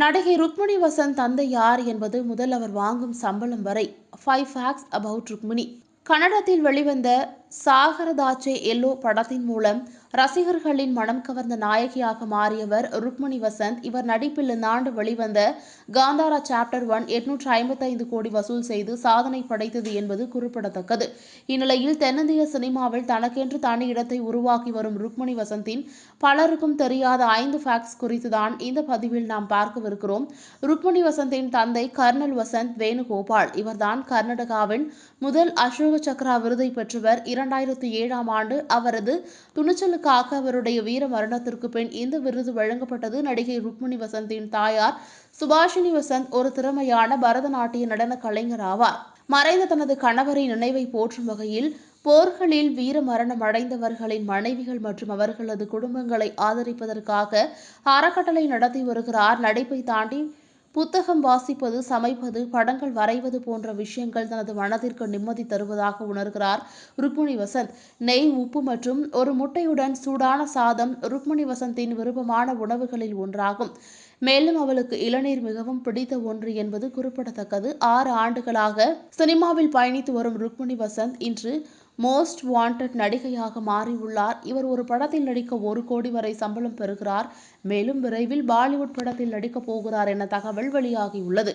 நடிகை ருக்மிணி வசந்த் தந்தை யார் என்பது முதல் அவர் வாங்கும் சம்பளம் வரை ஃபைவ் ஃபேக்ஸ் அபவுட் ருக்மிணி. கன்னடத்தில் வெளிவந்த சாகரதாச்சே எல்லோ படத்தின் மூலம் ரசிகர்களின் மனம் கவர்ந்த நாயகியாக மாறியவர் ருக்மிணி வசந்த். இவர் நடிப்பில் இந்த ஆண்டு வெளிவந்த காந்தாரா சாப்டர் ஒன் எட்நூற்று ஐம்பத்தைந்து கோடி வசூல் செய்து சாதனை படைத்தது என்பது குறிப்பிடத்தக்கது. இந்நிலையில் தென்னிந்திய சினிமாவில் தனக்கென்று தனி இடத்தை உருவாக்கி வரும் ருக்மிணி வசந்தின் பலருக்கும் தெரியாத ஐந்து ஃபேக்ட்ஸ் குறித்து தான் இந்த பதிவில் நாம் பார்க்கவிருக்கிறோம். ருக்மிணி வசந்தின் தந்தை கர்னல் வசந்த் வேணுகோபால். இவர்தான் கர்நாடகாவின் முதல் அசோக சக்ரா விருதை பெற்றவர். இரண்டாயிரத்தி ஏழாம் ஆண்டு அவரது துணிச்சலுக்காக அவருடைய வீர மரணத்திற்கு பின் இந்த விருது வழங்கப்பட்டது நடிகை ருக்மிணி வசந்தின் தாயார் சுபாஷினி வசந்த் ஒரு திறமையான பரதநாட்டிய நடன கலைஞர் ஆவார். மறைந்த தனது கணவரின் நினைவை போற்றும் வகையில் போர்களில் வீர மரணம் அடைந்தவர்களின் மனைவிகள் மற்றும் அவர்களது குடும்பங்களை ஆதரிப்பதற்காக அறக்கட்டளை நடத்தி வருகிறார். நடிப்பை தாண்டி புத்தகம் வாசிப்பது சமைப்பது படங்கள் வரைவது போன்ற விஷயங்கள் தனது மனதிற்கு நிம்மதி தருவதாக உணர்கிறார் ருக்மிணி வசந்த். நெய் உப்பு மற்றும் ஒரு முட்டையுடன் சூடான சாதம் ருக்மிணி வசந்தின் விருப்பமான உணவுகளில் ஒன்றாகும். மேலும் அவளுக்கு இளநீர் மிகவும் பிடித்த ஒன்று என்பது குறிப்பிடத்தக்கது. ஆறு ஆண்டுகளாக சினிமாவில் பயணித்து வரும் ருக்மிணி வசந்த் இன்று மோஸ்ட் வாண்டட் நடிகையாக மாறியுள்ளார். இவர் ஒரு படத்தில் நடிக்க ஒரு கோடி வரை சம்பளம் பெறுகிறார். மேலும் விரைவில் பாலிவுட் படத்தில் நடிக்கப் போகிறார் என தகவல் வெளியாகியுள்ளது.